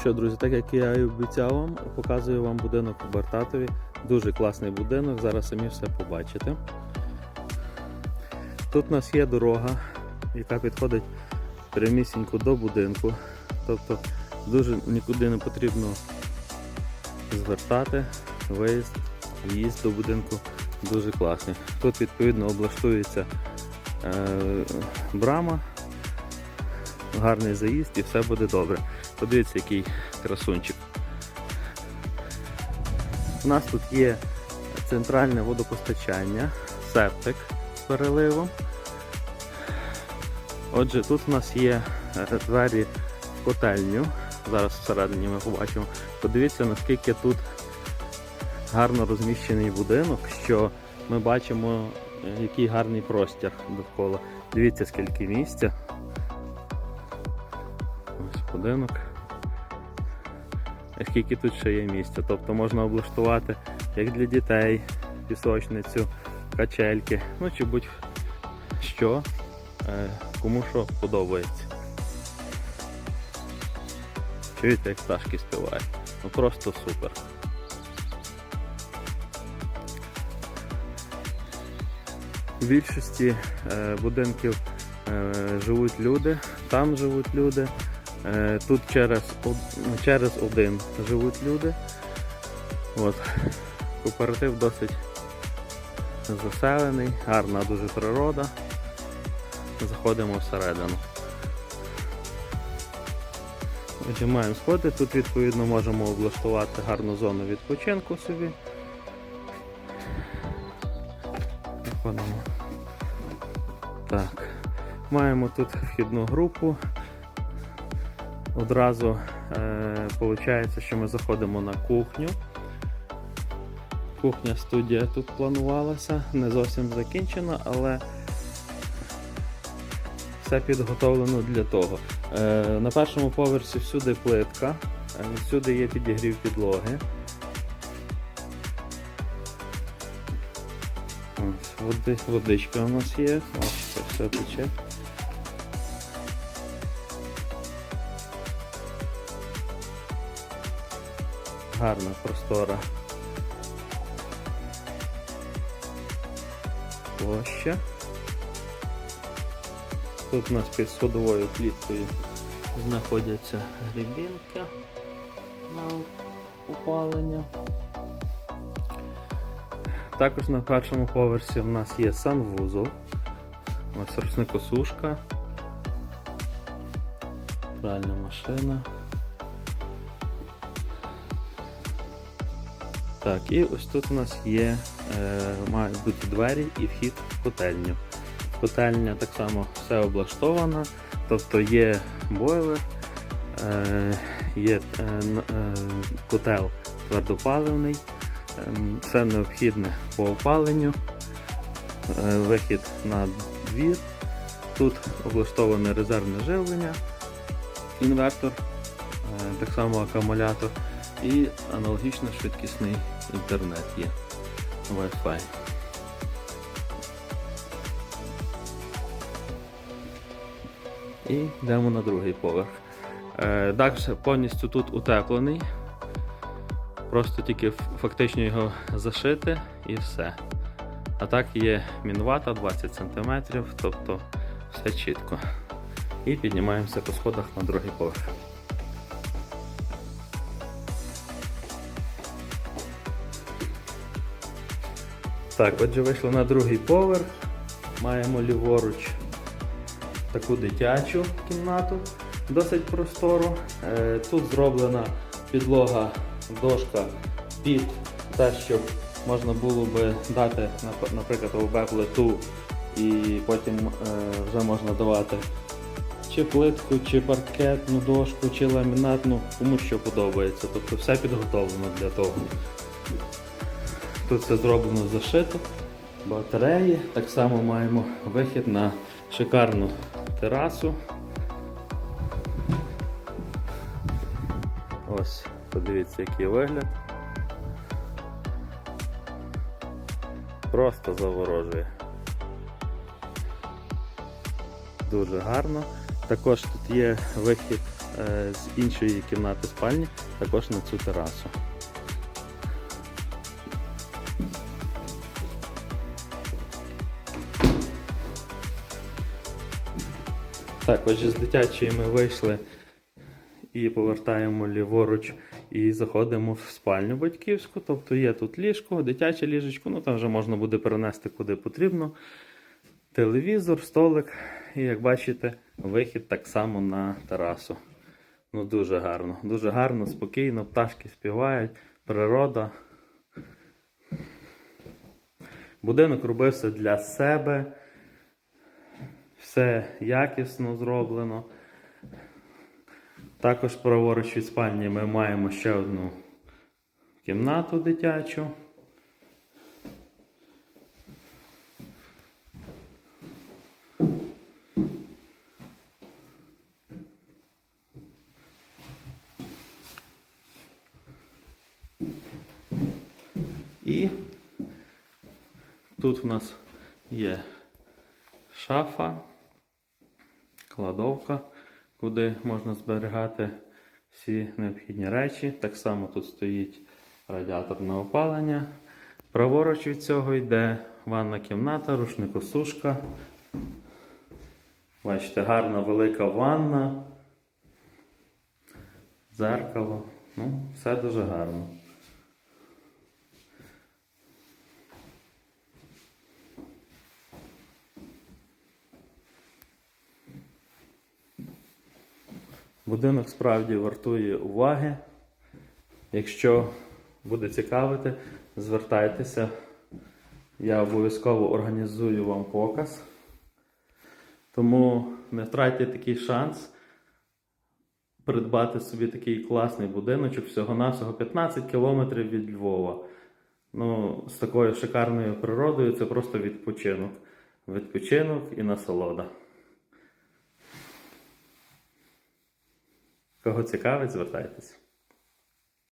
що, друзі, так як я і обіцяв вам, показую вам будинок у Бартатові. Дуже класний будинок, зараз самі все побачите. Тут у нас є дорога, яка підходить прямісінько до будинку. Тобто дуже нікуди не потрібно звертати. Виїзд, в'їзд до будинку дуже класний. Тут відповідно облаштується е, брама, гарний заїзд і все буде добре. Подивіться, який красунчик. У нас тут є центральне водопостачання, септик з переливом. Отже, тут у нас є е, двері в котельню. Зараз всередині ми побачимо. Подивіться, наскільки тут гарно розміщений будинок, що ми бачимо, е, який гарний простір довкола. Дивіться, скільки місця. Ось будинок. Скільки тут ще є місця. Тобто можна облаштувати як для дітей, пісочницю, качельки, ну чи будь-що, е, кому що подобається. Чуєте, як пташки співають? Ну просто супер. В більшості е, будинків е, живуть люди, там живуть люди, тут через, через один живуть люди. От. Кооператив досить заселений, гарна дуже природа. Заходимо всередину. Отже, маємо сходи, тут відповідно можемо облаштувати гарну зону відпочинку собі. Заходимо. Так. Маємо тут вхідну групу. Одразу е, виходить, що ми заходимо на кухню. Кухня студія тут планувалася, не зовсім закінчена, але все підготовлено для того. Е, на першому поверсі всюди плитка, е, всюди є підігрів підлоги. Ось, води, водичка у нас є, ось це все тече. Гарна простора. Площа. Тут у нас під сходовою пліткою знаходяться грибінки на опалення. Також на першому поверсі в нас є санвузол. Ось рушникосушка. Пральна машина. Так, і ось тут у нас є, е, мають бути двері і вхід в котельню. Котельня так само все облаштована, тобто є бойлер, е, є е, е, котел твердопаливний, е, все необхідне по опаленню, е, вихід на двір. Тут облаштоване резервне живлення, інвертор, е, так само акумулятор і аналогічно швидкісний інтернет є. Wi-Fi. І йдемо на другий поверх. Е, дах повністю тут утеплений. Просто тільки фактично його зашити і все. А так є мінвата 20 см, тобто все чітко. І піднімаємося по сходах на другий поверх. Так, отже, вийшли на другий поверх. Маємо ліворуч таку дитячу кімнату, досить простору. Е, Тут зроблена підлога, дошка під те, щоб можна було би дати, наприклад, ОБ плиту і потім е, вже можна давати чи плитку, чи паркетну дошку, чи ламінатну, кому що подобається. Тобто все підготовлено для того. Тут все зроблено зашито, батареї. Так само маємо вихід на шикарну терасу. Ось, подивіться, який вигляд. Просто заворожує. Дуже гарно. Також тут є вихід е, з іншої кімнати спальні також на цю терасу. Так, отже, з дитячої ми вийшли і повертаємо ліворуч і заходимо в спальню батьківську. Тобто є тут ліжко, дитяче ліжечко, ну там вже можна буде перенести куди потрібно. Телевізор, столик. І як бачите, вихід так само на терасу. Ну дуже гарно, дуже гарно, спокійно, пташки співають, природа. Будинок робився для себе. Все якісно зроблено. Також праворуч від спальні ми маємо ще одну кімнату дитячу. І тут в нас є шафа, кладовка, куди можна зберігати всі необхідні речі. Так само тут стоїть радіатор на опалення. Праворуч від цього йде ванна кімната, рушникосушка. Бачите, гарна велика ванна, дзеркало. Ну, все дуже гарно. Будинок справді вартує уваги. Якщо буде цікавити, звертайтеся. Я обов'язково організую вам показ. Тому не втратьте такий шанс придбати собі такий класний будиночок всього-навсього 15 кілометрів від Львова. Ну, з такою шикарною природою це просто відпочинок. Відпочинок і насолода. Кого цікавить, звертайтеся.